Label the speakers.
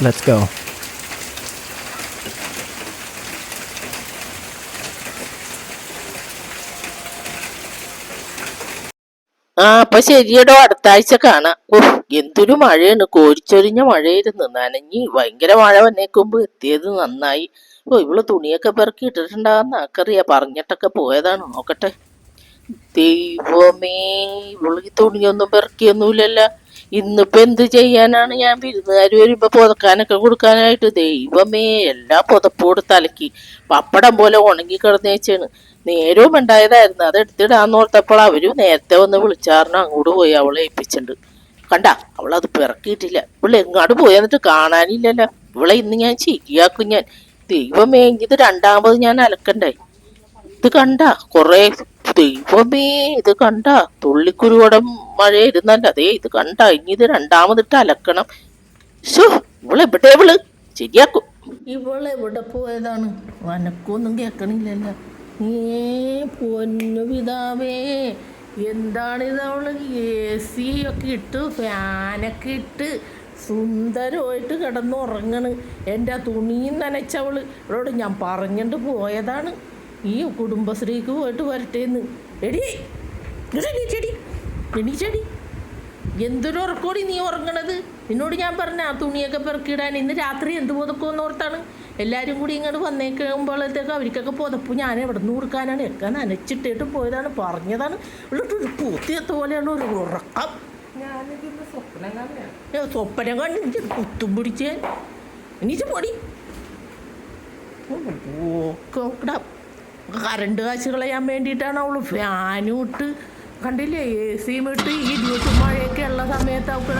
Speaker 1: Let's go.
Speaker 2: ആ അപ്പൊ ശരിയടോ അടുത്ത ആഴ്ച കാണാം. ഓഹ് എന്തൊരു മഴയാണ്. കോരിച്ചൊരിഞ്ഞ മഴയായിരുന്നു. നനഞ്ഞ് ഭയങ്കര മഴ വന്നേക്കുമ്പോ എത്തിയത് നന്നായി. ഓ ഇവൾ തുണിയൊക്കെ പെറുക്കി ഇട്ടിട്ടുണ്ടാകുന്ന ആക്കറിയാ പറഞ്ഞിട്ടൊക്കെ പോയതാണ്. നോക്കട്ടെ. ദൈവമേ ഇവൾ ഈ തുണിയൊന്നും പെറുക്കിയൊന്നുമില്ലല്ല. ഇന്നിപ്പോ എന്ത് ചെയ്യാനാണ് ഞാൻ വിരുന്നുകാർ വരുമ്പോ പുതക്കാനൊക്കെ കൊടുക്കാനായിട്ട് ദൈവമേ എല്ലാ പുതപ്പോട് തലക്കി പപ്പടം പോലെ ഉണങ്ങി കിടന്നേച്ചാണ്. നേരവും ഉണ്ടായതായിരുന്നു. അത് എടുത്തിടാന്ന് ഓർത്തപ്പോൾ അവർ നേരത്തെ വന്ന് വിളിച്ചാറിന് അങ്ങോട്ട് പോയി അവളെ ഏൽപ്പിച്ചിട്ടുണ്ട് കണ്ട അവളത് പിറക്കിയിട്ടില്ല. ഇവിടെ എങ്ങാട് പോയി എന്നിട്ട് കാണാനില്ലല്ലോ. ഇവളെ ഇന്ന് ഞാൻ ശരിയാക്കും ഞാൻ. ദൈവമേ ഇത് രണ്ടാമത് ഞാൻ അലക്കണ്ടായി ഇത് കണ്ട കൊറേ ദൈവമേ ഇത് കണ്ട തുള്ളിക്കുരുവടം മഴയിരുന്നല്ല അതേ ഇത് കണ്ട ഇനി ഇത് രണ്ടാമതിട്ട് അലക്കണം. ശോ ഇവളെവിടെ ഇവൾ? ശരിയാക്കും. ഇവളെവിടെ പോയതാണ്? വനക്കൊന്നും കേക്കണില്ലല്ലോ. ഏ പൊന്നു പിതാവേ എന്താണിത് അവൾ? എ സി ഒക്കെ ഇട്ട് ഫാനൊക്കെ ഇട്ട് സുന്ദരമായിട്ട് കിടന്നുറങ്ങണ്. എന്റെ ആ തുണിയും നനച്ചവൾ. ഇവളോട് ഞാൻ പറഞ്ഞിട്ട് പോയതാണ്. ഈ കുടുംബശ്രീക്ക് പോയിട്ട് വരട്ടേന്ന്. എടി എണീച്ചെടി എണീച്ചെടി. എന്തൊരു ഉറക്കോടി നീ ഉറങ്ങണത്? നിന്നോട് ഞാൻ പറഞ്ഞ ആ തുണിയൊക്കെ പെറുക്കിയിടാൻ ഇന്ന് രാത്രി എന്ത് പുതക്കുമെന്ന് ഓർത്താണ്. എല്ലാവരും കൂടി ഇങ്ങോട്ട് വന്നേക്കുമ്പോഴത്തേക്ക് അവർക്കൊക്കെ പുതപ്പ് ഞാൻ എവിടെ നിന്ന് കൊടുക്കാനാണ്? ഒക്കെ നനച്ചിട്ടിട്ട് പോയതാണ് പറഞ്ഞതാണ്. ഉള്ളിട്ടൊരു പൂത്തിയത്ത പോലെയാണ് ഒരു ഉറക്കം.
Speaker 3: സ്വപ്നം
Speaker 2: കണ്ടിട്ട് കുത്തും പിടിച്ച്. എണീച്ച് പൊടി. ഓക്കോക്കടാ കറണ്ട് കാശ് കളയാൻ വേണ്ടിയിട്ടാണ് അവൾ ഫാനും ഇട്ട്. കണ്ടില്ലേ? എ സിയും ഇട്ട് ഈ ഇടിവെട്ടും മഴയൊക്കെ ഉള്ള സമയത്ത് അവൾക്ക്